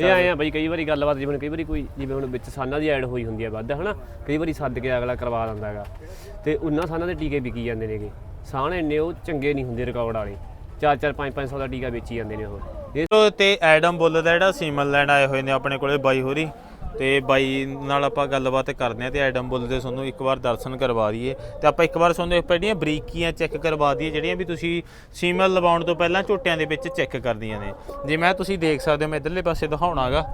ਇਹ ਆਏ ਆ ਬਈ ਕਈ ਵਾਰੀ ਗੱਲਬਾਤ ਜਿਵੇਂ ਕਈ ਵਾਰੀ ਕੋਈ ਜਿਵੇਂ ਹੁਣ ਵਿੱਚ ਸਾਨਾਂ ਦੀ ਐਡ ਹੋਈ ਹੁੰਦੀ ਹੈ ਵੱਧ ਹਨਾ? ਕਈ ਵਾਰੀ ਸੱਦ ਕੇ ਅਗਲਾ ਕਰਵਾ ਦਿੰਦਾ ਹੈਗਾ। ਤੇ ਉਹਨਾਂ ਸਾਨਾਂ ਦੇ ਟੀਕੇ ਵਿਕੀ ਜਾਂਦੇ ਨੇਗੇ। ਸਾਨ ਇੰਨੇ ਉਹ ਚੰਗੇ ਨਹੀਂ ਹੁੰਦੇ ਰਿਕਾਰਡ ਵਾਲੇ। 4-4 5-500 ਦਾ ਟੀਕਾ ਵੇਚੀ ਜਾਂਦੇ ਨੇ ਉਹ। ਤੇ ਐਡਮ ਬੁੱਲ ਦਾ ਜਿਹੜਾ ਸੀਮਨ ਲੈਣ ਆਏ ਹੋਏ ਨੇ ਆਪਣੇ ਕੋਲੇ ਬਾਈ ਹੋਰੀ। ਤੇ ਬਾਈ ਨਾਲ ਆਪਾਂ ਗੱਲਬਾਤ ਕਰਦੇ ਆ ਤੇ ਐਡਮ ਬੁੱਲ ਦੇ ਤੁਹਾਨੂੰ ਇੱਕ ਵਾਰ ਦਰਸ਼ਨ ਕਰਵਾ ਦਈਏ ਤੇ ਆਪਾਂ ਇੱਕ ਵਾਰ ਤੁਹਾਨੂੰ ਪਹਿਲੀਆਂ ਬਰੀਕੀਆਂ ਚੈੱਕ ਕਰਵਾ ਦਈਏ ਜਿਹੜੀਆਂ ਵੀ ਤੁਸੀਂ ਸੀਮਨ ਲਵਾਉਣ ਤੋਂ ਪਹਿਲਾਂ ਝੋਟਿਆਂ ਦੇ ਵਿੱਚ ਚੈੱਕ ਕਰਦੀਆਂ ਨੇ। ਜਿਵੇਂ ਤੁਸੀਂ ਦੇਖ ਸਕਦੇ ਹੋ, ਮੈਂ ਇਧਰਲੇ ਪਾਸੇ ਦਿਖਾਉਣਾਗਾ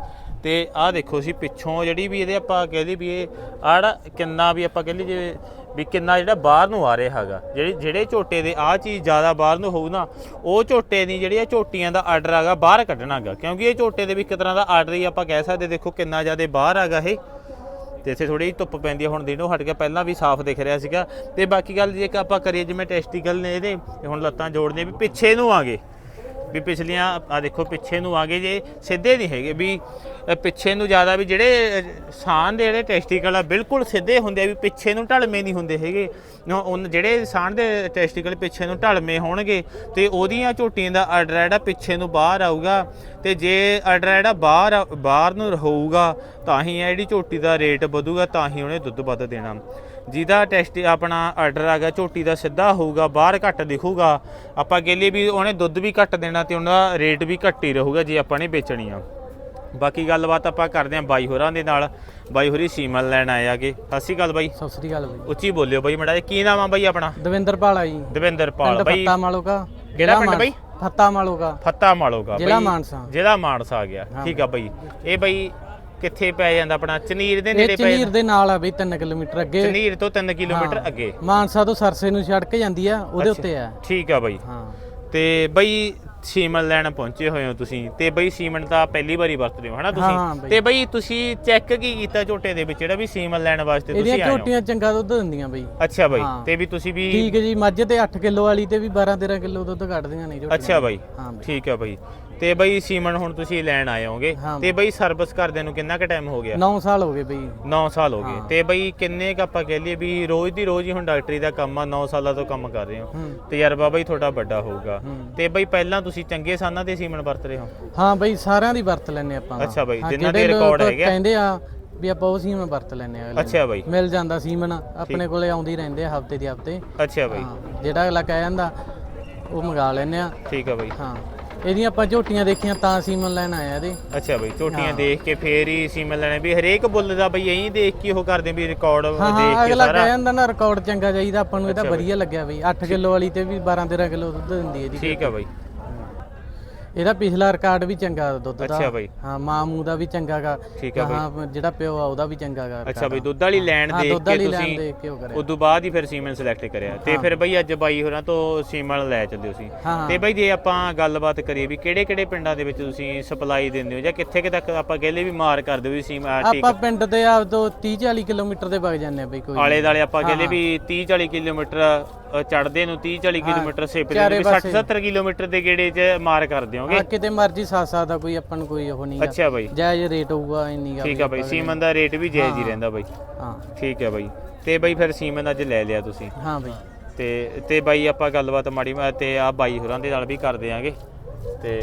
ਤੇ ਆਹ ਦੇਖੋ ਸੀ ਪਿੱਛੋਂ ਜਿਹੜੀ ਵੀ ਇਹਦੇ ਆਪਾਂ ਕਹਿ ਲਈ ਵੀ ਇਹ ਆੜਾ ਕਿੰਨਾ ਵੀ ਆਪਾਂ ਕਹਿ ਲਈ ਜੇ ਵੀ ਕਿੰਨਾ ਜਿਹੜਾ ਬਾਹਰ ਨੂੰ ਆ ਰਿਹਾ ਹੈਗਾ। ਜਿਹੜੀ ਜਿਹੜੇ ਝੋਟੇ ਦੇ ਆਹ ਚੀਜ਼ ਜ਼ਿਆਦਾ ਬਾਹਰ ਨੂੰ ਹੋਊ ਨਾ, ਉਹ ਝੋਟੇ ਦੀ ਜਿਹੜੀ ਇਹ ਝੋਟੀਆਂ ਦਾ ਆਰਡਰ ਹੈਗਾ, ਬਾਹਰ ਕੱਢਣਾ ਕੱਢਣਾਗਾ ਕਿਉਂਕਿ ਇਹ ਝੋਟੇ ਦੇ ਵੀ ਇੱਕ ਤਰ੍ਹਾਂ ਦਾ ਆਰਡਰ ਹੀ ਆਪਾਂ ਕਹਿ ਸਕਦੇ, ਦੇਖੋ ਕਿੰਨਾ ਜ਼ਿਆਦਾ ਬਾਹਰ ਹੈਗਾ ਇਹ। ਤੇ ਇੱਥੇ ਥੋੜੀ ਜਿਹੀ ਧੁੱਪ ਪੈਂਦੀ ਹੈ ਹੁਣ ਦਿਨੋਂ ਹਟ ਕੇ ਪਹਿਲਾਂ ਵੀ ਸਾਫ਼ ਦਿਖ ਰਿਹਾ ਸੀਗਾ। ਤੇ ਬਾਕੀ ਗੱਲ ਜੇ ਕਿ ਆਪਾਂ ਕਰੀਏ, ਜਿਵੇਂ ਟੈਸਟੀਕਲ ਨੇ ਇਹਦੇ ਹੁਣ ਲੱਤਾਂ ਜੋੜਨੇ ਵੀ ਪਿੱਛੇ ਨੂੰ ਆ ਗਏ ਵੀ ਪਿਛਲੀਆਂ ਆ ਦੇਖੋ, ਪਿੱਛੇ ਨੂੰ ਆ ਗਏ ਜੇ, ਸਿੱਧੇ ਨਹੀਂ ਹੈਗੇ ਵੀ ਪਿੱਛੇ ਨੂੰ ਜ਼ਿਆਦਾ ਵੀ ਜਿਹੜੇ ਸਾਹ ਦੇ ਜਿਹੜੇ ਟੈਸਟੀਕਲ ਆ, ਬਿਲਕੁਲ ਸਿੱਧੇ ਹੁੰਦੇ ਆ ਵੀ ਪਿੱਛੇ ਨੂੰ ਢਲਵੇਂ ਨਹੀਂ ਹੁੰਦੇ ਹੈਗੇ। ਨਾ ਜਿਹੜੇ ਸਾਹ ਦੇ ਟੈਸਟੀਕਲ ਪਿੱਛੇ ਨੂੰ ਢਲਵੇਂ ਹੋਣਗੇ ਤੇ ਉਹਦੀਆਂ ਝੋਟੀਆਂ ਦਾ ਆਰਡਰ ਜਿਹੜਾ ਪਿੱਛੇ ਨੂੰ ਬਾਹਰ ਆਊਗਾ ਤੇ ਜੇ ਆਰਡਰ ਜਿਹੜਾ ਬਾਹਰ ਬਾਹਰ ਨੂੰ ਰਹੂਗਾ, ਤਾਂ ਹੀ ਇਹ ਜਿਹੜੀ ਝੋਟੀ ਦਾ ਰੇਟ ਵਧੂਗਾ, ਤਾਂ ਹੀ ਉਹਨੇ ਦੁੱਧ ਵੱਧ ਦੇਣਾ। ਜਿਹਦਾ ਟੈਸਟ ਆਪਣਾ ਆਰਡਰ ਆ ਗਿਆ ਝੋਟੀ ਦਾ ਸਿੱਧਾ ਹੋਊਗਾ ਬਾਹਰ ਘੱਟ ਦਿਖੂਗਾ। ਆਪਾਂ ਕਹਿ ਲਈਏ ਵੀ ਉਹਨੇ ਦੁੱਧ ਵੀ ਘੱਟ ਦੇਣਾ ਤੇ ਉਹਦਾ ਰੇਟ ਵੀ ਘੱਟ ਹੀ ਰਹੂਗਾ ਜੇ ਆਪਾਂ ਨੇ ਵੇਚਣੀ ਆ। ਬਾਕੀ ਗੱਲਬਾਤ ਆਪਾਂ ਕਰਦੇ ਆਂ ਬਾਈ ਹੋਰਾਂ ਦੇ ਨਾਲ। ਬਾਈ ਹੋਰੀ ਸੀਮਨ ਲੈਣ ਆਏ ਆਗੇ। ਸਤਿ ਸ਼੍ਰੀ ਅਕਾਲ ਬਾਈ। ਸਤਿ ਸ੍ਰੀ ਅਕਾਲ ਬਾਈ। ਉੱਚੀ ਬੋਲਿਓ ਬਾਈ ਮੜਾ ਕੀ ਨਾਮ ਆ ਬਾਈ ਆਪਣਾ? ਦਵਿੰਦਰ ਪਾਲਾ ਜੀ। ਦਵਿੰਦਰ ਪਾਲ। ਪਿੰਡ ਬਾਈ ਫੱਤਾ ਮਾਲੋਕਾ ਕਿਹੜਾ ਪਿੰਡ ਬਾਈ? ਫੱਤਾ ਮਾਲੋਕਾ ਫੱਤਾ ਮਾਲੋਗਾ ਜ਼ਿਲ੍ਹਾ। ਮਾਨਸਾ। ਜ਼ਿਲ੍ਹਾ ਮਾਨਸਾ ਆ ਗਿਆ। ਠੀਕ ਆ ਬਾਈ। ਇਹ ਬਾਈ ਕਿੱਥੇ ਪੈ ਜਾਂਦਾ ਆਪਣਾ? ਚਨੀਰ ਦੇ ਇਹ ਨੇੜੇ ਪੈ ਚਨੀਰ ਦੇ ਨਾਲ ਆ ਬਈ 3 ਕਿਲੋਮੀਟਰ ਅੱਗੇ। ਚਨੀਰ ਤੋਂ 3 ਕਿਲੋਮੀਟਰ ਅੱਗੇ। ਮਾਨਸਾ ਤੋਂ ਸਰਸੇ ਨੂੰ ਸੜਕ ਜਾਂਦੀ ਆ ਉਹਦੇ ਉੱਤੇ ਆ। ਠੀਕ ਆ ਬਾਈ। ਹਾਂ। ਤੇ ਬਈ ਸੀਮਨ ਲੈਣ ਪਹੁੰਚੇ ਹੋਏ ਹੋ ਤੁਸੀਂ। ਤੇ ਬਈ ਸੀਮਨ ਤਾਂ ਪਹਿਲੀ ਵਾਰੀ ਵਰਤਦੇ ਹੋ ਹਨਾ ਹਾਂ, ਤੁਸੀਂ। ਤੇ ਬਈ ਤੁਸੀਂ ਚੈੱਕ ਕੀ ਕੀਤਾ ਝੋਟੇ ਦੇ ਵਿੱਚ? ਜਿਹੜਾ ਵੀ ਸੀਮਨ ਲੈਣ ਵਾਸਤੇ ਤੁਸੀਂ ਆਏ ਹੋ? ਝੋਟੀਆਂ ਚੰਗਾ ਦੁੱਧ ਦਿੰਦੀਆਂ ਬਈ। ਅੱਛਾ ਬਾਈ। ਹਾਂ। ਤੇ ਵੀ ਤੁਸੀਂ ਵੀ ਠੀਕ ਹੈ ਜੀ ਮੱਝ ਤੇ 8 ਕਿਲੋ ਵਾਲੀ ਤੇ ਵੀ 12 13 ਕਿਲੋ ਦੁੱਧ ਕੱਢਦੀਆਂ ਨੇ ਝੋਟੀਆਂ। ਅੱਛਾ ਬਾਈ। ਹਾਂ ਬਈ। ਠੀਕ ਆ ਬਾਈ। ਤੇ ਬਈ ਸੀਮਨ ਹੁਣ ਤੁਸੀਂ ਲੈਣ ਆਏ ਹੋਗੇ। ਹਾਂ ਤੇ ਬਈ। ਸਰਵਿਸ ਕਰਦੇ ਨੂੰ ਕਿੰਨਾ ਕੁ ਟਾਈਮ ਹੋ ਗਿਆ? 9 ਸਾਲ ਹੋ ਗਏ ਬਈ। 9 ਸਾਲ ਹੋ ਗਏ। ਹਾਂ। ਤੇ ਬਈ ਕਿੰਨੇ ਕ ਆਪਾਂ ਕਹਿ ਲਈਏ ਵੀ ਰੋਜ਼ ਦੀ ਰੋਜ਼ ਹੀ ਹੁਣ ਡਾਕਟਰੀ ਦਾ ਕੰਮ ਆ 9 ਸਾਲਾਂ ਤੋਂ ਕੰਮ ਕਰ ਰਹੇ ਹੋ। ਹੂੰ। ਤਜਰਬਾ ਬਈ ਤੁਹਾਡਾ ਵੱਡਾ ਹੋਊਗਾ। ਹੂੰ। ਤੇ ਬਈ ਪਹਿਲਾਂ ਤੁਸੀਂ ਚੰਗੇ ਸਾਨਾਂ ਤੇ ਸੀਮਨ ਵਰਤ ਰਹੇ ਹੋ? ਹਾਂ ਬਈ ਸਾਰਿਆਂ ਦੀ ਵਰਤ ਲੈਨੇ ਆਪਾਂ। ਤਾਂ। ਅੱਛਾ ਬਈ, ਹਾਂ, ਜਿਨ੍ਹਾਂ ਦੇ ਜਿਹੜੇ ਹੈਗੇ ਆ। ਕਹਿੰਦੇ ਆ ਵੀ ਆਪਾਂ ਉਹ ਸੀਮਨ ਵਰਤ ਲੈਨੇ ਆ। ਅਗਲੇ। ਅੱਛਾ ਬਾਈ। ਮਿਲ ਜਾਂਦਾ ਸੀਮਨ ਆਪਣੇ ਕੋਲੇ ਆਉਂਦੀ ਰਹਿੰਦੇ ਆ ਹਫ਼ਤੇ ਦੀ ਹਫ਼ਤੇ। ਅੱਛਾ ਬਾਈ। ਹਾਂ ਜਿਹੜਾ ਅਗਲਾ ਕਹਿ ਜਾਂਦਾ ਉਹ ਮੰਗਾ ਲੈਨੇ ਆ। ਠੀਕ ਆ ਬਾਈ। ਹਾਂ। ਇਹਦੀਆਂ ਆਪਾਂ ਝੋਟੀਆਂ ਦੇਖੀਆਂ ਤਾਂ ਸੀਮਨ ਲੈਣ ਆਇਆ ਇਹਦੇ। ਅੱਛਾ ਬਈ ਝੋਟੀਆਂ ਹਾਂ। ਦੇਖ ਕੇ ਫੇਰ ਹੀ ਸੀਮਨ ਲੈਣੇ। ਵੀ ਹਰੇਕ ਬੁੱਲ ਦਾ ਬਈ ਐਂ ਦੇਖ ਕੇ ਉਹ ਕਰਦੇ ਵੀ ਰਿਕਾਰਡ ਹਾਂ ਹਾਂ ਦੇਖ ਕੇ ਅਗਲਾ ਸਾਰਾ। ਕਹਿ ਜਾਂਦਾ ਨਾ ਰਿਕਾਰਡ ਚੰਗਾ ਚਾਹੀਦਾ ਆਪਾਂ ਨੂੰ ਇਹਦਾ। ਵਧੀਆ ਲੱਗਿਆ ਬਈ। 8 ਕਿਲੋ ਵਾਲੀ ਤੇ ਵੀ 12 13 ਕਿਲੋ ਦੁੱਧ ਦਿੰਦੀ ਇਹਦੀ ਠੀਕ ਆ ਬਈ। ਇਹਦਾ ਪਿਛਲਾ ਰਿਕਾਰਡ ਵੀ ਚੰਗਾ ਦੁੱਧ ਦਾ। ਅੱਛਾ ਬਈ। ਹਾਂ ਮਾਂ ਮੂ ਦਾ ਵੀ ਚੰਗਾਗਾ। ਠੀਕ ਆ ਬਈ। ਹਾਂ ਜਿਹੜਾ ਪਿਓ ਆ ਉਹਦਾ ਵੀ ਚੰਗਾਗਾ ਅੱਛਾ ਬਈ ਦੁੱਧ ਵਾਲੀ ਲੈਣ ਦੇਖ ਕੇ ਤੁਸੀਂ ਕਰਿਆ। ਉਦੋਂ ਬਾਅਦ ਹੀ ਫਿਰ ਸੀਮਨ ਸਿਲੈਕਟ ਕਰਿਆ। ਤੇ ਫਿਰ ਬਈ ਅੱਜ ਬਾਈ ਹੋਰਾਂ ਤੋਂ ਸੀਮਨ ਲੈ ਚੱਲਦੇ ਹੋ ਸੀ ਤੇ ਬਈ ਜੇ ਆਪਾਂ ਗੱਲਬਾਤ ਕਰੀਏ ਵੀ ਕਿਹੜੇ ਕਿਹੜੇ ਪਿੰਡਾਂ ਦੇ ਵਿੱਚ ਤੁਸੀਂ ਸਪਲਾਈ ਦਿੰਦੇ ਹੋ ਜਾਂ ਕਿੱਥੇ ਕਿ ਤੱਕ ਆਪਾਂ ਕਹਿੰਦੇ ਵੀ ਮਾਰ ਕਰਦੇ ਹੋ ਵੀ ਸੀਮ ਆਪਾਂ ਪਿੰਡ ਦੇ ਆਪ ਤੋਂ 30 40 ਕਿਲੋਮੀਟਰ ਦੇ ਵਗ ਜਾਂਦੇ ਆ ਬਈ ਕੋਈ ਆਲੇ ਦਾਲੇ ਆਪਾਂ ਕਹਿੰਦੇ ਵੀ 30 40 ਕਿਲੋਮੀਟਰ ਚੜਦੇ ਨੂੰ 30 40 ਕਿਲੋਮੀਟਰ ਸਿੱਪਦੇ ਨੂੰ ਵੀ 60 70 ਕਿਲੋਮੀਟਰ ਦੇ ਗੇੜੇ 'ਚ ਮਾਰ ਕਰਦੇ ਹੋਗੇ? ਹਾਂ ਕਿਤੇ ਮਰਜ਼ੀ ਸਾਥ ਸਕਦਾ ਕੋਈ ਆਪਾਂ ਨੂੰ ਕੋਈ ਉਹ ਨਹੀਂ ਅੱਛਾ ਬਾਈ। ਜਾਇਜ਼ ਰੇਟ ਹੋਊਗਾ ਇੰਨੀ ਗੱਲ ਠੀਕ ਆ ਬਾਈ ਸੀਮਨ ਦਾ ਰੇਟ ਵੀ ਜਾਇਜ਼ ਹੀ ਰਹਿੰਦਾ ਬਾਈ। ਹਾਂ। ਠੀਕ ਹੈ ਬਾਈ। ਤੇ ਬਾਈ ਫਿਰ ਸੀਮਨ ਅੱਜ ਲੈ ਲਿਆ ਤੁਸੀਂ। ਹਾਂ ਬਈ। ਤੇ ਤੇ ਬਾਈ ਆਪਾਂ ਗੱਲਬਾਤ ਮਾੜੀ ਮਾ ਤੇ ਆ ਬਾਈ ਹੋਰਾਂ ਦੇ ਨਾਲ ਵੀ ਕਰਦੇ ਆਂਗੇ। ਤੇ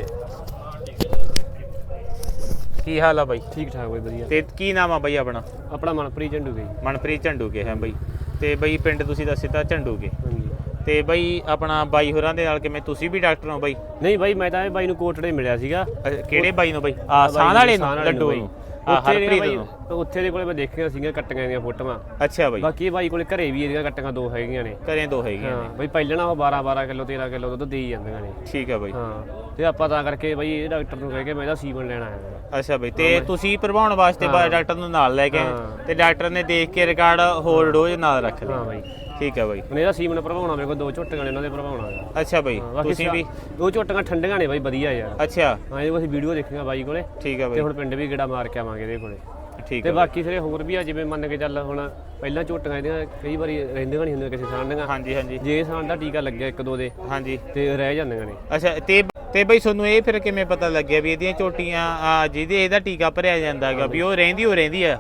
ਕੀ ਹਾਲ ਆ ਬਾਈ? ਠੀਕ ਠਾਕ ਬਈ ਵਧੀਆ। ਤੇ ਕੀ ਨਾਮ ਆ ਬਾਈ ਆਪਣਾ? ਆਪਣਾ ਮਨਪ੍ਰੀਤ ਝੰਡੂ ਗਈ ਮਨਪ੍ਰੀਤ ਝੰਡੂਕੇ ਹੈ ਬਾਈ। ਤੇ ਬਾਈ ਪਿੰਡ ਤੁਸੀਂ ਦੱਸੇ ਤਾਂ ਝੰਡੂਕੇ ਹਾਂਜੀ। ਤੇ ਬਾਈ ਆਪਣਾ ਬਾਈ ਹੋਰਾਂ ਦੇ ਨਾਲ ਕਿਵੇਂ? ਤੁਸੀਂ ਵੀ ਡਾਕਟਰ ਹੋ ਬਾਈ? ਨਹੀਂ ਬਾਈ ਮੈਂ ਤਾਂ ਇਹ ਬਾਈ ਨੂੰ ਕੋਟੜੇ ਮਿਲਿਆ ਸੀਗਾ। ਕਿਹੜੇ ਬਾਈ ਨੂੰ ਬਾਈ? ਆ ਸਾਹ ਵਾਲੇ ਨੂੰ ਲੱਡੂ ਬਾਈ। ਨੂੰ। ਆ ਉੱਥੇ ਹਰਪ੍ਰੀਤ ਬਾਈ ਨੂੰ ਉੱਥੇ ਦੇ ਕੋਲੇ ਮੈਂ ਦੇਖੀਆਂ ਸੀਗੀਆਂ ਕੱਟੀਆਂ ਦੀਆਂ ਫੋਟੋਆਂ। ਅੱਛਾ ਬਾਈ। ਬਾਕੀ ਇਹ ਬਾਈ ਕੋਲੇ ਘਰੇ ਵੀ ਇਹਦੀਆਂ ਕੱਟੀਆਂ ਦੋ ਹੈਗੀਆਂ ਨੇ। ਕਰੇ ਦੋ ਹੈਗੀਆਂ ਹਾਂ ਬਾਈ ਪਹਿਲਾਂ ਉਹ 12 12 ਕਿਲੋ 13 ਕਿਲੋ ਦੁੱਧ ਦੇਈ ਜਾਂਦੀਆਂ ਨੇ। ਠੀਕ ਆ ਬਾਈ। ਹਾਂ ਤੇ ਆਪਾਂ ਤਾਂ ਕਰਕੇ ਬਾਈ ਇਹ ਡਾਕਟਰ ਨੂੰ ਕਹਿ ਕੇ ਮੈਂ ਇਹਦਾ ਸੀਮਨ ਲੈਣ ਆਇਆ। ਹਾਂ ਅੱਛਾ ਬਾਈ ਤੇ ਤੁਸੀਂ ਭਰਵਾਉਣ ਵਾਸਤੇ ਬਾ- ਡਾਕਟਰ ਨੂੰ ਨਾਲ ਲੈ ਕੇ ਆਏ? ਹਾਂ। ਤੇ ਡਾਕਟਰ ਨੇ ਦੇਖ ਕੇ ਰਿਕਾਰਡ ਹੋਰ ਡੋਜ਼ ਨਾਲ ਰੱਖ ਲਿਆ। ਹਾਂ ਬਾਈ। ਠੀਕ ਆ ਬਾਈ। ਹੁਣ ਇਹਦਾ ਸੀਮਨ ਭਰਵਾਉਣਾ ਮੇਰੇ ਕੋਲ ਦੋ ਝੋਟੀਆਂ ਨੇ ਇਹਨਾਂ ਦੇ ਭਰਵਾਉਣਾ। ਅੱਛਾ ਬਾਈ ਹਾਂ, ਬਾਕੀ ਤੁਸੀਂ ਵੀ? ਦੋ ਝੋਟੀਆਂ ਠੰਡੀਆਂ ਨੇ ਬਾਈ ਵਧੀਆ ਯਾਰ। ਅੱਛਾ। ਹਾਂ ਇਹ ਅਸੀਂ ਵੀਡੀਓ ਦੇਖੀਆਂ ਬਾਈ ਕੋਲੇ। ਠੀਕ ਆ ਤੇ ਬਾਈ। ਹੁਣ ਪਿੰਡ ਵੀ ਗੇੜਾ ਮਾਰ ਕੇ ਆਵਾਂਗੇ ਇਹਦੇ ਕੋਲੇ। ਠੀਕ ਤੇ ਬਾਕੀ ਸਾਰੇ ਹੋਰ ਵੀ ਆ ਜਿਵੇਂ ਮੰਨ ਕੇ ਚੱਲ ਹੁਣ ਪਹਿਲਾਂ ਝੋਟੀਆਂ ਇਹਦੀਆਂ ਕਈ ਵਾਰੀ ਰਹਿੰਦੀਆਂ ਨਹੀਂ ਹੁੰਦੀਆਂ ਕਿਸੇ ਸਾਨ ਦੀਆਂ। ਹਾਂਜੀ ਹਾਂਜੀ। ਜੇ ਸਾਨ ਦਾ ਟੀਕਾ ਲੱਗਿਆ ਇੱਕ ਦੋ ਦੇ ਹਾਂਜੀ। ਤੇ ਰਹਿ ਜਾਂਦੀਆਂ ਨੇ। ਅੱਛਾ ਤੇ ਤੇ ਬਈ ਤੁਹਾਨੂੰ ਇਹ ਫਿਰ ਕਿਵੇਂ ਪਤਾ ਲੱਗਿਆ ਵੀ ਇਹਦੀਆਂ ਝੋਟੀਆਂ ਆ ਜਿਹਦੇ ਇਹਦਾ ਟੀਕਾ ਭਰਿਆ ਜਾਂਦਾ ਹੈਗਾ ਵੀ ਉਹ ਰਹਿੰਦੀ ਉਹ ਰਹਿੰਦੀ ਆ?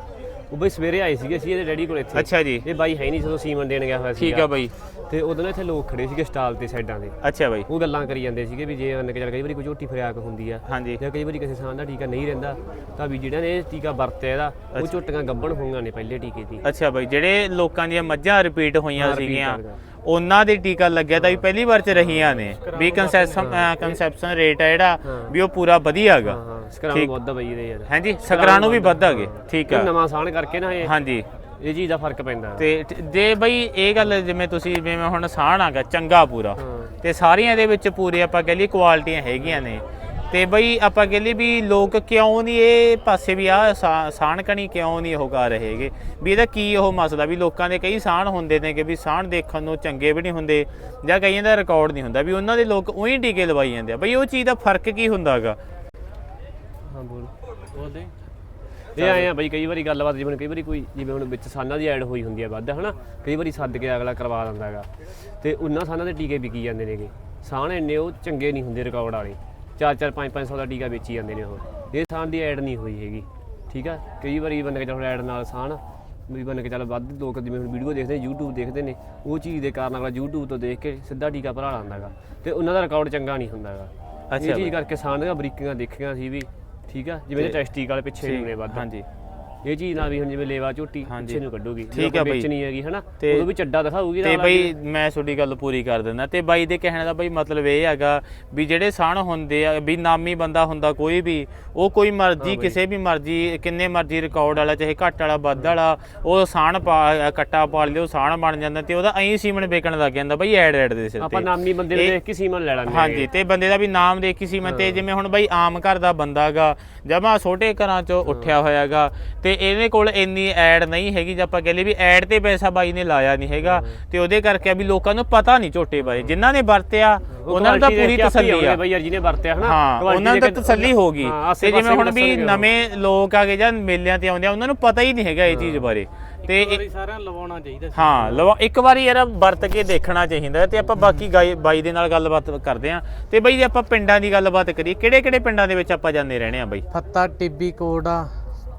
ਉਹ ਬਈ ਸਵੇਰੇ ਆਏ ਸੀਗੇ ਅਸੀਂ ਇਹਦੇ ਡੈਡੀ ਕੋਲ ਇੱਥੇ। ਅੱਛਾ ਜੀ। ਇਹ ਬਾਈ ਹੈ ਨਹੀਂ ਜਦੋਂ ਸੀਮਨ ਦੇਣ ਗਿਆ ਹੋਇਆ ਸੀ ਠੀਕ ਆ ਬਾਈ। ਤੇ ਉਦੋਂ ਨਾ ਇੱਥੇ ਲੋਕ ਖੜੇ ਸੀਗੇ ਸਟਾਲ ਤੇ ਸਾਈਡਾਂ ਤੇ। ਅੱਛਾ ਬਾਈ। ਉਹ ਗੱਲਾਂ ਕਰੀ ਜਾਂਦੇ ਸੀਗੇ ਵੀ ਜੇ ਉਹਨੇ ਚੱਲ ਕਈ ਵਾਰੀ ਕੋਈ ਝੋਟੀ ਫਰਿਆਕ ਹੁੰਦੀ ਆ ਹਾਂਜੀ। ਜਾਂ ਕਈ ਵਾਰੀ ਕਿਸੇ ਸਾਨ ਦਾ ਟੀਕਾ ਨਹੀਂ ਰਹਿੰਦਾ ਤਾਂ ਵੀ ਜਿਹੜਾ ਨੇ ਇਹ ਟੀਕਾ ਵਰਤਿਆ ਇਹਦਾ ਉਹ ਝੋਟੀਆਂ ਗੱਬਣ ਹੋਈਆਂ ਨੇ ਪਹਿਲੇ ਟੀਕੇ ਦੀ। ਅੱਛਾ ਬਾਈ ਜਿਹੜੇ ਲੋਕਾਂ ਦੀਆਂ ਮੱਝਾਂ ਰਿਪੀਟ ਹੋਈਆਂ ਸੀਗੀਆਂ। ਉਹਨਾਂ ਦੇ ਟੀਕਾ ਲੱਗਿਆ ਤਾਂ ਵੀ ਪਹਿਲੀ ਵਾਰ ਚ ਰਹੀਆਂ ਨੇ। ਵੀ ਕਨਸੈਪਸ਼ਨ ਕਨਸੈਪਸ਼ਨ ਰੇਟ ਹੈ ਜਿਹੜਾ ਵੀ ਉਹ ਪੂਰਾ ਵਧੀਆ ਹੈਗਾ। ਸਕਰਾਮ ਬਹੁਤ ਬਈ ਇਹਦੇ ਯਾਰ। ਹਾਂਜੀ ਸਕਰਾਨੂੰ ਵੀ ਵੱਧ। ਹੈਗੇ ਠੀਕ ਆ। ਨਵਾਂ ਸਾਨ ਕਰਕੇ ਨਾ ਇਹ। ਹਾਂਜੀ। ਇਹ ਚੀਜ਼ ਦਾ ਫ਼ਰਕ ਪੈਂਦਾ। ਤੇ ਜੇ ਬਈ ਇਹ ਗੱਲ ਜਿਵੇਂ ਤੁਸੀਂ ਜਿਵੇਂ ਹੁਣ ਸਾਣ ਆਗਾ ਚੰਗਾ ਪੂਰਾ। ਤੇ ਸਾਰੀਆਂ ਦੇ ਵਿੱਚ ਪੂਰੇ ਆਪਾਂ ਕਹਿ ਲਈਏ ਕੁਆਲਿਟੀਆਂ ਹੈਗੀਆਂ ਨੇ। ਤੇ ਬਈ ਆਪਾਂ ਕਹਿ ਲਈਏ ਵੀ ਲੋਕ ਕਿਉਂ ਨਹੀਂ ਇਹ ਪਾਸੇ ਵੀ ਆ ਸਾਣ ਕਣੀ ਕਿਉਂ ਨਹੀਂ ਉਹ ਕਰ ਰਹੇਗੇ ਵੀ ਇਹਦਾ ਕੀ ਉਹ ਮਸਲਾ ਵੀ ਲੋਕਾਂ ਦੇ ਕਈ ਸਾਣ ਹੁੰਦੇ ਨੇ ਕਿ ਵੀ ਸਾਣ ਦੇਖਣ ਨੂੰ ਚੰਗੇ ਵੀ ਨਹੀਂ ਹੁੰਦੇ ਜਾਂ ਕਈਆਂ ਦਾ ਰਿਕਾਰਡ ਨਹੀਂ ਹੁੰਦਾ ਵੀ ਉਹਨਾਂ ਦੇ ਲੋਕ ਉਹੀ ਟੀਕੇ ਲਵਾਈ ਜਾਂਦੇ ਆ। ਬਈ ਉਹ ਚੀਜ਼ ਦਾ ਫ਼ਰਕ ਕੀ ਹੁੰਦਾਗਾ ਹਾਂ ਬੋਲ। ਬੋਲਦੇ। ਇਹ ਆਏ ਆ ਬਈ ਕਈ ਵਾਰੀ ਗੱਲਬਾਤ ਜਿਵੇਂ ਕਈ ਵਾਰੀ ਕੋਈ ਜਿਵੇਂ ਹੁਣ ਵਿੱਚ ਸਾਨਾਂ ਦੀ ਐਡ ਹੋਈ ਹੁੰਦੀ ਹੈ ਵੱਧ ਹਨਾ? ਕਈ ਵਾਰੀ ਸੱਦ ਕੇ ਅਗਲਾ ਕਰਵਾ ਦਿੰਦਾ ਹੈਗਾ। ਤੇ ਉਹਨਾਂ ਸਾਨਾਂ ਦੇ ਟੀਕੇ ਵਿਕੀ ਜਾਂਦੇ ਨੇਗੇ। ਸਾਨ ਇੰਨੇ ਉਹ ਚੰਗੇ ਨਹੀਂ ਹੁੰਦੇ ਰਿਕਾਰਡ ਵਾਲੇ। 4-4 5-500 ਦਾ ਟੀਕਾ ਵੇਚੀ ਜਾਂਦੇ ਨੇ ਉਹ। ਇਹ ਸਾਨ ਦੀ ਐਡ ਨਹੀਂ ਹੋਈ ਹੈਗੀ ਠੀਕ ਆ? ਕਈ ਵਾਰੀ ਬੰਦੇ ਚੱਲ ਐਡ ਨਾਲ ਸਾਨ ਵੀ ਬੰਦੇ ਕੇ ਚੱਲ ਵੱਧ ਲੋਕ ਜਿਵੇਂ ਹੁਣ ਵੀਡੀਓ ਦੇਖਦੇ ਨੇ YouTube ਦੇਖਦੇ ਨੇ ਉਹ ਚੀਜ਼ ਦੇ ਕਾਰਨ ਅਗਲਾ YouTube ਤੋਂ ਦੇਖ ਕੇ ਸਿੱਧਾ ਟੀਕਾ ਭਰਾ ਲੈਂਦਾ ਹੈਗਾ ਤੇ ਉਹਨਾਂ ਦਾ ਰਿਕਾਰਡ ਚੰਗਾ ਨਹੀਂ ਹੁੰਦਾ ਹੈਗਾ ਅੱਛਾ ਇਹ ਚੀਜ਼ ਕਰਕੇ ਸਾਨ ਦੀਆਂ ਬਰੀਕੀਆਂ ਦੇਖੀਆਂ ਸੀ ਵੀ ਠੀਕ ਆ? ਜਿਵੇਂ ਟੈਸਟੀਕ ਵਾਲੇ ਪਿੱਛੇ ਨੇ ਵੱਧ। ਹਾਂਜੀ। ਇਹ ਚੀਜ਼ ਨਾਲ ਵੀ ਹੁਣ ਜਿਵੇਂ ਲੇਵਾ ਝੋਟੀ। ਪਿੱਛੇ ਨੂੰ ਕੱਢੂਗੀ ਠੀਕ ਆ ਬਈ। ਵੇਚਣੀ ਹੈਗੀ ਹਨਾ ਉਦੋਂ ਵੀ ਚੱਡਾ ਦਿਖਾਊਗੀ ਤੇ ਬਈ ਮੈਂ ਤੁਹਾਡੀ ਗੱਲ ਪੂਰੀ ਕਰ ਦਿੰਦਾ। ਤੇ ਬਾਈ ਦੇ ਕਹਿਣ ਦਾ ਬਈ ਮਤਲਬ ਇਹ ਹੈਗਾ ਵੀ ਜਿਹੜੇ ਸਾਣ ਹੁੰਦੇ ਆ ਵੀ ਨਾਮੀ ਬੰਦਾ ਹੁੰਦਾ ਕੋਈ ਵੀ ਉਹ ਕੋਈ ਮਰਜ਼ੀ ਕਿਸੇ ਵੀ ਮਰਜ਼ੀ ਕਿੰਨੇ ਮਰਜ਼ੀ ਰਿਕਾਰਡ ਵਾਲਾ ਚਾਹੇ ਘੱਟ ਵਾਲਾ ਵੱਧ ਵਾਲਾ ਉਹ ਸਾਣ ਪਾ ਕੱਟਾ ਪਾਲ ਲਿਓ ਸਾਣ ਬਣ ਜਾਂਦਾ ਤੇ ਉਹਦਾ ਐਂ ਸੀਮਨ ਵੇਚਣ ਲੱਗ ਜਾਂਦਾ ਬਈ ਐਡ ਐਡ ਦੇ ਸਿਰ ਆਪਾਂ ਤੇ। ਨਾਮੀ ਬੰਦੇ ਨੂੰ ਦੇਖ ਕੇ ਸੀਮਨ ਲੈ ਲੈਂਦੇ ਹਾਂਜੀ ਤੇ ਬੰਦੇ ਦਾ ਵੀ ਨਾਮ ਦੇਖੀ ਸੀ ਮੈਂ ਤੇ ਜਿਵੇਂ ਹੁਣ ਬਈ ਆਮ ਘਰ ਦਾ ਬੰਦਾਗਾ ਜਮਾ ਛੋਟੇ ਘਰਾਂ ਚੋਂ ਉੱਠਿਆ ਹੋਇਆਗਾ ਤੇ ਇਹਦੇ ਕੋਲ ਇੰਨੀ ਐਡ ਨਹੀਂ ਹੈਗੀ ਜੇ ਆਪਾਂ ਕਹ ਲਈਏ ਵੀ ਐਡ ਤੇ ਪੈਸਾ ਬਾਈ ਨੇ ਲਾਇਆ ਨਹੀਂ ਹੈਗਾ ਤੇ ਉਹਦੇ ਕਰਕੇ ਵੀ ਲੋਕਾਂ ਨੂੰ ਪਤਾ ਨਹੀਂ ਝੋਟੇ ਬਾਰੇ। ਜਿਨ੍ਹਾਂ ਨੇ ਵਰਤਿਆ ਉਹਨਾਂ ਨੂੰ ਤਾਂ ਪੂਰੀ ਤਸੱਲੀ ਆ। ਬਈ ਯਾਰ ਜਿਹਨੇ ਵਰਤਿਆ ਹਨਾ? ਹਾਂ ਉਹਨਾਂ ਨੂੰ ਤਾਂ ਤਸੱਲੀ ਹੋ ਗਈ ਤੇ ਜਿਵੇਂ ਹੁਣ ਵੀ। ਨਵੇਂ ਲੋਕ ਆ ਗਏ ਜਾਂ ਮੇਲਿਆਂ ਤੇ ਆਉਂਦੇ ਆ ਉਹਨਾਂ ਨੂੰ ਪਤਾ ਹੀ ਨਹੀਂ ਹੈਗਾ ਇਹ ਚੀਜ਼ ਬਾਰੇ। ਤੇ ਸਾਰਿਆਂ ਨੂੰ ਲਵਾਉਣਾ ਚਾਹੀਦਾ ਸੀ। ਹਾਂ ਲਵਾ ਇੱਕ ਵਾਰੀ ਯਾਰ ਵਰਤ ਕੇ ਦੇਖਣਾ ਚਾਹੀਦਾ ਤੇ ਆਪਾਂ ਬਾਕੀ ਗਾਈ- ਬਾਈ ਦੇ ਨਾਲ ਗੱਲਬਾਤ ਕਰਦੇ ਆਂ ਤੇ ਬਈ ਜੇ ਆਪਾਂ ਪਿੰਡਾਂ ਦੀ ਗੱਲਬਾਤ ਕਰੀਏ ਕਿਹੜੇ ਕਿਹੜੇ ਪਿੰਡਾਂ ਦੇ ਵਿੱਚ ਆਪਾਂ ਜਾਂਦੇ ਰਹਿਣੇ ਆ ਬਈ? ਫੱਤਾ ਟਿੱਬੀ ਕੋੜਾ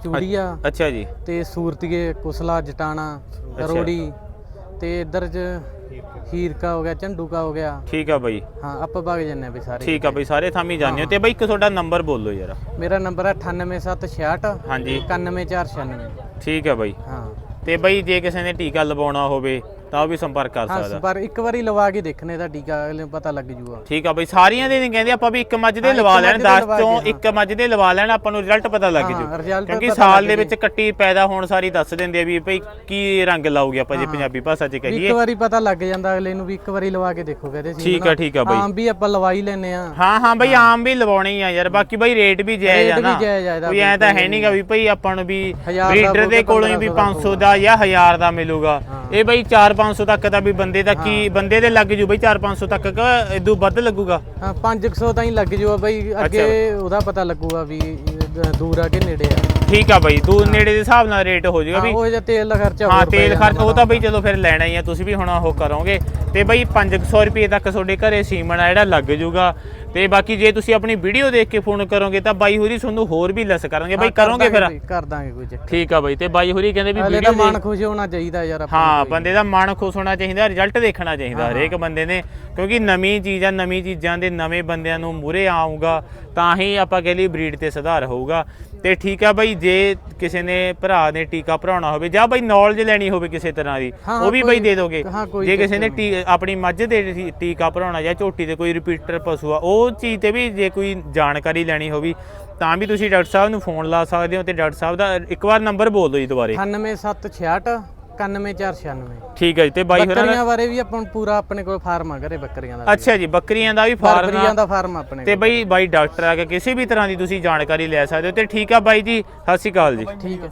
ਚੂੜੀਆ ਅੱਛਾ ਜੀ। ਤੇ ਸੂਰਤੀਏ ਕੁਸਲਾ ਜਟਾਣਾ ਰੋੜੀ ਤੇ ਇੱਧਰ ਚ ਹੀਰਕਾ ਹੋ ਗਿਆ ਝੰਡੂਕਾ ਹੋ ਗਿਆ। ਠੀਕ ਆ ਬਈ। ਹਾਂ ਆਪਾਂ ਭਗ ਜੰਨੇ ਬਈ ਸਾਰੇ ਠੀਕ ਆ ਬਈ ਸਾਰੇ ਥਾਮੀ ਜਾਂਦੇ ਹੋ। ਤੇ ਬਈ ਇੱਕ ਤੁਹਾਡਾ ਨੰਬਰ ਬੋਲੋ ਯਾਰ ਮੇਰਾ ਨੰਬਰ ਹੈ 98766 ਹਾਂਜੀ। 91496 ਠੀਕ ਆ ਬਈ। ਹਾਂ। ਤੇ ਬਈ ਜੇ ਕਿਸੇ ਨੇ ਟੀਕਾ ਲਵਾਉਣਾ ਹੋਵੇ ਤਾਂ ਉਹ ਵੀ ਸੰਪਰਕ ਕਰ ਹਾਂ ਸਕਦਾ। ਪਰ ਇੱਕ ਵਾਰੀ ਲਵਾ ਕੇ ਦੇਖਣੇ ਦਾ ਟੀਕਾ ਅਗਲੇ ਨੂੰ ਪਤਾ ਲੱਗ ਜੂਗਾ। ਠੀਕ ਆ ਬਈ ਸਾਰੀਆਂ ਦੇ ਨਹੀਂ ਕਹਿੰਦੇ ਆਪਾਂ ਵੀ ਇੱਕ ਮੱਝ ਦੇ ਹਾਂ, ਇੱਕ ਲਵਾ ਮੱਝ ਲੈਣ ਦੇ 10 ਲਵਾ ਚੋਂ ਕੇ, ਇੱਕ ਮੱਝ ਦੇ ਲਵਾ ਲੈਣ ਆਪਾਂ ਨੂੰ ਰਿਜ਼ਲਟ ਪਤਾ ਲੱਗ ਹਾਂ, ਜੂ। result ਕਿਉਂਕਿ ਪਤਾ ਸਾਲ ਲੱਗ ਦੇ। ਵਿੱਚ ਕੱਟੀ ਪੈਦਾ ਹੋਣ ਸਾਰੀ ਦੱਸ ਦਿੰਦੇ ਆ ਵੀ ਭਈ ਕੀ ਰੰਗ ਲਾਊਗੀ ਆਪਾਂ ਜੇ ਹਾਂ। ਪੰਜਾਬੀ ਭਾਸ਼ਾ 'ਚ ਵੀ ਕਹੀਏ। ਇੱਕ ਵਾਰੀ ਪਤਾ ਲੱਗ ਜਾਂਦਾ ਅਗਲੇ ਨੂੰ ਵੀ ਇੱਕ ਵਾਰੀ ਲਵਾ ਕੇ ਦੇਖੋ ਕਹਿੰਦੇ ਸੀ ਠੀਕ ਆ, ਠੀਕ ਆ ਬਈ। ਆਮ ਵੀ ਆਪਾਂ ਲਵਾ ਹੀ। ਲੈਨੇ ਆ ਹਾਂ ਹਾਂ ਬਈ ਆਮ ਵੀ ਲਵਾਉਣੀ ਆ ਯਾਰ ਬਾਕੀ ਬਈ ਰੇਟ ਵੀ ਜਾਇਜ਼ ਆ ਰੇਟ ਵੀ ਨਾ। ਜਾਇਜ਼ ਆ ਇਹਦਾ ਕੋਈ ਐ ਤਾਂ ਹੈ ਨਹੀਂਗਾ ਵੀ ਭਈ ਆਪਾਂ ਨੂੰ ਵੀ ਹਜ਼ਾਰ ਦਾ ਬਰੀਡਰ ਦੇ ਪਊਗਾ, ਕੋਲੋਂ ਹੀ ਵੀ 1500 500 ਦਾ ਜਾਂ 1000 ਦਾ ਮਿਲੂਗਾ। ਹਾਂ। ਇਹ ਬਈ 4-500 ਤੱਕ ਦਾ ਵੀ ਬੰਦੇ ਦਾ ਕੀ ਬੰਦੇ ਦੇ ਲੱਗ ਜੂ ਬਈ 4-500 ਤੱਕ ਕ ਇਦੋਂ ਵੱਧ ਲੱਗੂਗਾ? ਹਾਂ 500 ਤਾਂ ਹੀ ਲੱਗ ਜੂਗਾ ਬਈ ਅੱਗੇ ਉਹਦਾ ਪਤਾ ਲੱਗੂਗਾ ਵੀ ਦੂਰ ਆ ਕਿ ਨੇੜੇ ਆ। ਠੀਕ ਆ ਬਈ ਦੂਰ ਨੇੜੇ ਦੇ ਹਿਸਾਬ ਨਾਲ ਰੇਟ ਹੋ ਜਾਊਗਾ ਵੀ ਉਹ ਜਿਹਾ ਤੇਲ ਦਾ ਖਰਚਾ ਹਾਂ ਤੇਲ ਖਰਚ ਉਹ ਤਾਂ ਬਈ ਚਲੋ ਫਿਰ ਲੈਣਾ ਹੀ ਆ ਤੁਸੀਂ ਵੀ ਹੁਣ ਉਹ ਕਰੋਗੇ। ਤੇ ਬਈ 500 ਰੁਪਏ ਤੱਕ ਤੁਹਾਡੇ ਘਰੇ ਸੀਮਨ ਆ ਜਿਹੜਾ ਲੱਗ ਜਾਊਗਾ ਤੇ ਬਾਕੀ ਜੇ ਤੁਸੀਂ ਆਪਣੀ ਵੀਡੀਓ ਦੇਖ ਕੇ ਫੋਨ ਕਰੋਗੇ ਤਾਂ ਬਾਈ ਹੋਰੀ ਤੁਹਾਨੂੰ ਹੋਰ ਵੀ ਲੈਸ ਕਰਨਗੇ। ਬਈ ਕਰੋਗੇ ਫਿਰ? ਕਰ ਦਾਂਗੇ ਕੋਈ ਚੱਕਰ ਠੀਕ ਆ ਬਈ ਤੇ ਬਾਈ ਹੋਰੀ ਕਹਿੰਦੇ ਵੀ ਅਗਲੇ ਦਾ ਵੀਡੀਓ ਮਨ ਖੁਸ਼ ਹੋਣਾ ਚਾਹੀਦਾ ਯਾਰ ਹਾਂ। ਬੰਦੇ ਦਾ ਮਨ ਖੁਸ਼ ਹੋਣਾ ਚਾਹੀਦਾ ਰਿਜ਼ਲਟ ਦੇਖਣਾ ਚਾਹੀਦਾ ਹਰੇਕ ਬੰਦੇ ਨੇ। ਕਿਉਂਕਿ ਨਵੀਂ ਚੀਜ਼ ਆ ਨਵੀਂ ਚੀਜ਼ਾਂ ਦੇ ਨਵੇਂ ਬੰਦਿਆਂ ਨੂੰ ਮੂਰੇ ਆਊਗਾ ਤਾਂ ਹੀ ਆਪਾਂ ਕਹਿ ਲਈ ਬਰੀਡ ਤੇ ਸੁਧਾਰ ਹੋਊਗਾ। ਤੇ ਠੀਕ ਆ ਬਈ ਜੇ ਕਿਸੇ ਨੇ ਭਰਾ ਨੇ ਟੀਕਾ ਭਰਾਉਣਾ ਹੋਵੇ ਜਾਂ ਬਈ ਨੌਲੇਜ ਲੈਣੀ ਹੋਵੇ ਕਿਸੇ ਤਰ੍ਹਾਂ ਦੀ ਉਹ ਵੀ ਬਈ ਦੇ ਦੋਗੇ। ਜੇ ਕਿਸੇ ਨੇ ਆਪਣੀ ਮੱਝ ਦੇ ਟੀਕਾ ਭਰਾਉਣਾ ਜਾਂ ਝੋਟੀ ਦੇ ਕੋਈ ਰਿਪੀਟਰ ਪਸ਼ੂ ਆ ਉਹ ਚੀਜ਼ ਤੇ ਵੀ ਜੇ ਕੋਈ ਜਾਣਕਾਰੀ ਲੈਣੀ ਹੋਵੇ ਤਾਂ ਵੀ ਤੁਸੀਂ ਡਾਕਟਰ ਸਾਹਿਬ ਨੂੰ ਫੋਨ ਲਾ ਸਕਦੇ ਹੋ ਤੇ ਡਾਕਟਰ ਸਾਹਿਬ ਦਾ ਇੱਕ ਵਾਰ ਨੰਬਰ ਬੋਲ ਦਿਓ ਜੀ ਦੁਬਾਰੇ। 98766 91496 ਠੀਕ ਹੈ ਜੀ ਤੇ ਬਾਈ ਹੋਰਾਂ ਦਾ ਬੱਕਰੀਆਂ ਬਾਰੇ ਵੀ ਆਪਾਂ ਨੂੰ ਪੂਰਾ ਆਪਣੇ ਕੋਲ ਫਾਰਮ ਆ ਘਰੇ ਬੱਕਰੀਆਂ ਦਾ ਅੱਛਾ ਜੀ ਬੱਕਰੀਆਂ ਦਾ ਵੀ ਫਾਰਮ ਬੱਕਰੀਆਂ ਦਾ ਫਾਰਮ ਆਪਣੇ ਤੇ ਬਈ ਬਾਈ ਡਾਕਟਰ ਆ ਕੇ ਕਿਸੇ ਵੀ ਤਰ੍ਹਾਂ ਦੀ ਤੁਸੀਂ ਜਾਣਕਾਰੀ ਲੈ ਸਕਦੇ ਹੋ। ਤੇ ਠੀਕ ਆ ਬਾਈ ਜੀ ਸਤਿ ਸ਼੍ਰੀ ਅਕਾਲ ਜੀ। ਕੋਲ ਠੀਕ ਹੈ।